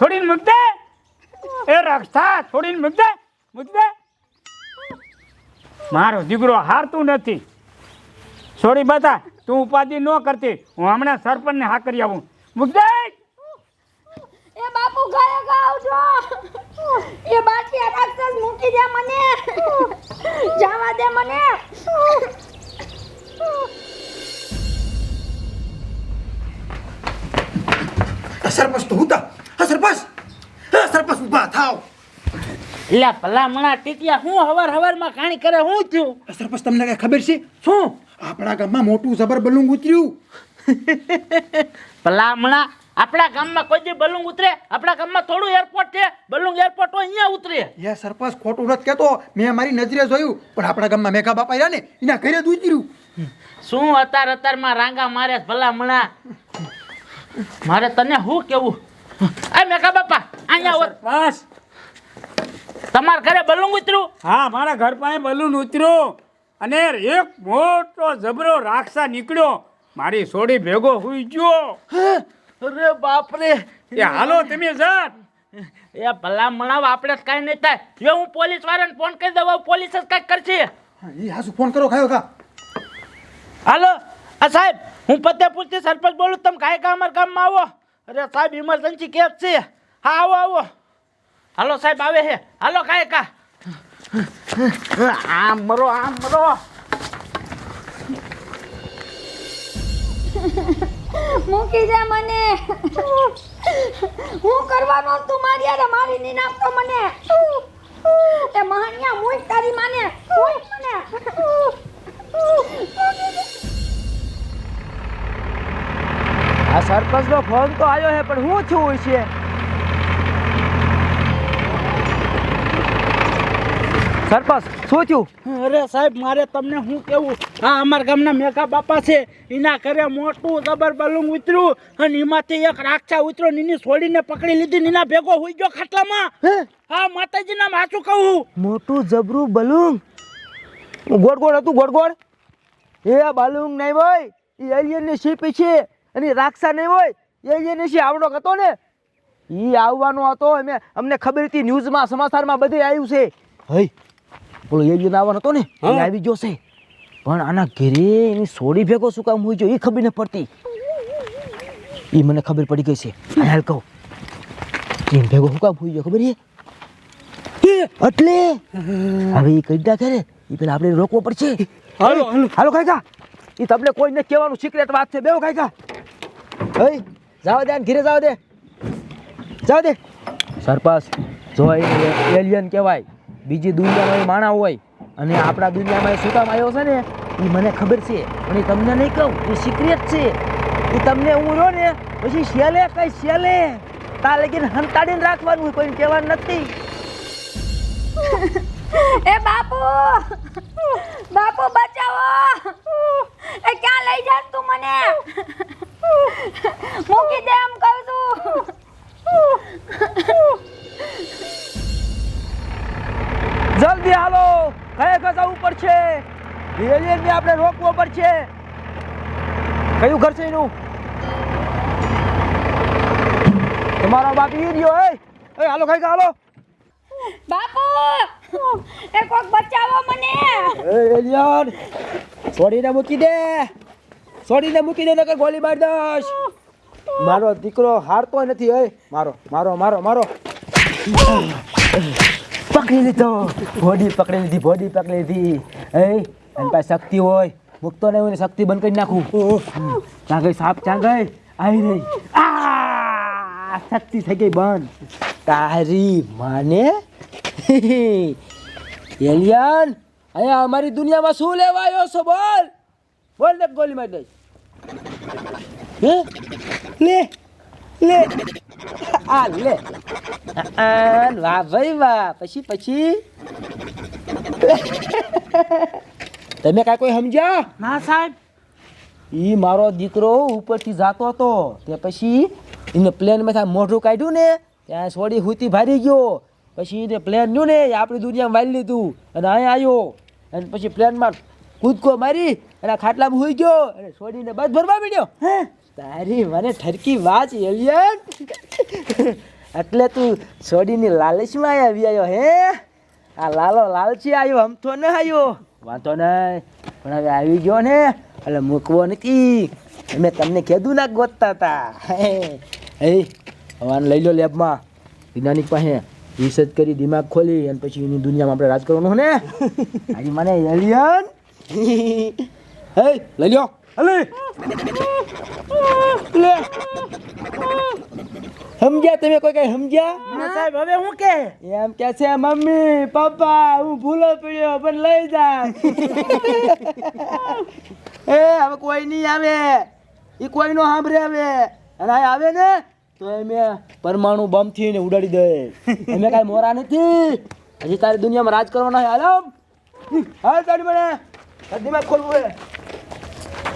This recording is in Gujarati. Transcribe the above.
છોડીને મૂક દે. એ રક્ષા છોડીને મૂક દે. મૂક દે. મારો દીકરો હારતું નથી. છોડી બતા તું ઉપાધિ ન કરતી. હું હમણાં સરપંચને હા કરી આવું. મૂક દે. એ બાપુ ગયા ગાવજો એ બાટિયા રાક્ષસ મૂકી દે મને. જવા દે મને. સરપંચ તો હુતા. હા સરપંચ. હા સરપંચ ઊભા થાવ એટલે ભલામણા ટીટિયા હું હવાર હવારમાં કાણી કરે હું થયું? સરપંચ તમને કઈ ખબર છે? શું? આપણા ગામમાં મોટું જબર બલુંગ ઉતર્યું. ભલામણા આપણા ગામમાં કોઈ દી બલુંગ ઉતરે? આપણા ગામમાં થોડું એરપોર્ટ છે. બલુંગ એરપોર્ટ હોય અહીંયા ઉતરે. યે સરપંચ ખોટું નથી કહેતો. મેં મારી નજરે જોયું પણ આપણા ગામમાં મેઘા બાપા રહ્યા ને એના ઘરે જ ઉતર્યું. શું અતાર અતારમાં રાંગા મારે ભલા ભલામણા? મારે તને શું કેવું? આ મેકા બાપા અહીંયા ઓર બસ. તમારા ઘરે બલૂન ઉતર્યું? હા મારા ઘર પાસે બલૂન ઉતર્યું. અને એક મોટો જબરો રાક્ષા નીકળ્યો. મારી સોડી ભેગો હુઈ ગયો. અરે બાપરે. એ હાલો તમે જાત એ ભલામણા આપણે જ કાંઈ નહીં થાય. જો હું પોલીસ વાળાને ફોન કરી દઉં પોલીસ જ કાંઈક કરશે. એ હાસુ ફોન કરો ખાયો ખા. હાલો આ સાહેબ હું ફતેપુરથી સરપંચ બોલું તમે કાંઈ કામ અમારા ગામમાં આવો. અરે સાહેબ ઇમરજન્સી કેસ છે. હા, આવો આવો. હાલો સાહેબ, આવે છે. હાલો કાય કા. આમ મરો આમ મરો. મૂકી દે મને. હું કરવાનો તું મારી યારે મારી ની નાખતો મને. એ મહાનિયા મુઈ તારી માને. મુઈ મને. આ સરપંચનો ફોન તો આવ્યો છે પણ હું છું છે? સરપંચ શું થયું? અરે સાહેબ મારે તમને શું કેવું? હા અમારા ગામના મેઘા બાપા છે. એના ઘરે મોટું જબર બલુંગ ઉતર્યું અને એમાંથી એક રાક્ષા ઉતર્યો એની છોડીને પકડી લીધી નીના એના ભેગો હોઈ ગયો ખાટલામાં. હા? માતાજીના માથું કહું. મોટું જબરું બલૂન? ગોળ ગોળ હતું ગોળ ગોળ. એ બલૂન નહીં ભાઈ એ એલિયનની શીપ છે. અને રાક્ષા નહીં હોય એલિયનની છે આવડો હતો ને. એ આવવાનો હતો અમે અમને ખબર હતી ન્યૂઝમાં સમાચારમાં બધે આવ્યું છે. હઈ બોલો એલિયન આવવાનો હતો ને એ આવી ગયો છે. પણ આના ઘેરે એની સોડી ભેગો શું કામ હોય ગયો એ ખબર ન પડતી. એ મને ખબર પડી ગઈ છે. હાલ કહું. એમ ભેગો શું કામ હોય ગયો ખબર છે? એ એટલે? હવે એ કઈડા કરે એ પેલા આપણે રોકવો પડશે. હાલો હાલો. હાલો કાકા. એ તમને કોઈને કહેવાનું સિક્રેટ વાત છે. બેવો કાકા. હઈ જાવ દે ઘીરે જાવ દે. જાવ દે. સરપાસ જો એલિયન કહેવાય બીજી દુનિયામાં એ માણા હોય અને આપણા દુનિયામાં એ શું કામ આવ્યો છે ને એ મને ખબર છે પણ એ તમને નહીં કહું એ સિક્રેટ છે. એ તમને હું રહ્યો ને પછી શેલે કઈ શેલે? તા લગીને હંતાડીને રાખવાનું હોય કોઈને કહેવાનું નથી. એ બાપુ બાપુ બચાવો. જવું પડશે એલિયનને આપણે રોકવો પડશે. કયું ઘર છે એનું? તમારા બાપ ઈ રહ્યો એ એ હાલો ખાઈ હાલો. બાપુ! એ કોક બચાવો મને! એ એલિયન છોડીને મૂકી દે. છોડીને મૂકી દે નકર ગોળી મારી દઈશ. મારો દીકરો હારતો નથી એ મારો મારો મારો મારો. પકડી લીધો. બોડી પકડી લીધી બોડી પકડી લીધી. એ એની પાસે શક્તિ હોય, મૂકતો નહીં હોય શક્તિ બંધ કરી નાખું. ત્યાં ગઈ સાપ, ત્યાં ગઈ, આવી રહી. આ, શક્તિ થઈ ગઈ બંધ. તારી માને? એલિયન, અહીંયા અમારી દુનિયામાં શું લેવા આવ્યો છો બોલ? બોલ ને ગોલી મારી દઈશ. હે? લે લે. આ લે આ, વાહ ભાઈ વાહ. પછી પછી? તમે કાંઈ કોઈ સમજ્યા? ના સાહેબ. ઈ મારો દીકરો ઉપરથી જાતો હતો. તે પછી એને પ્લેનમાંથી મોઢું કાઢ્યું ને ત્યાં સોડી હુતી ભારી ગયો. પછી એને પ્લેન ન્યું ને એ આપણી દુનિયામાં વાળી લીધું. અને અહીંયા આવ્યો અને પછી પ્લેનમાં કૂદકો મારી અને ખાટલામાં હુઈ ગયો. અને સોડીને બસ ભરવા માંડ્યો. હે? તારી મને ઠરકી વાચ એલિયન એટલે તું છોડીની લાલચમાં આવી આવ્યો હે? આ લાલો લાલચી આવ્યો તો ન આવ્યો. વાંધો નહીં પણ હવે આવી ગયો ને એટલે મૂકવો નથી. મેં તમને કીધું ના ગોતતા હતા. હે હવાને લઈ લો લેબમાં. વિજ્ઞાનિક પાસે રિસર્ચ કરી દિમાગ ખોલી અને પછી એની દુનિયામાં આપણે રાજ કરવાનું ને? આજે મને એલિયન. હે લઈ લ્યો. હલે લે. સમજ્યા તમે કોઈ કઈ સમજ્યા? ના સાહેબ હવે હું કે? એમ કે છે મમ્મી પપ્પા હું ભૂલો પડ્યો પણ લઈ જા. એ હવે કોઈ નહીં આવે. એ કોઈ નો સાંભળે આવે અને આ આવે ને તો એમે પરમાણુ બમથી ને ઉડાડી દે. એમે કાઈ મોરા નથી. હજી તારી દુનિયામાં રાજ કરવાના છે. હાલો. હાલ તારી મને. દિમાગ ખોલવું હે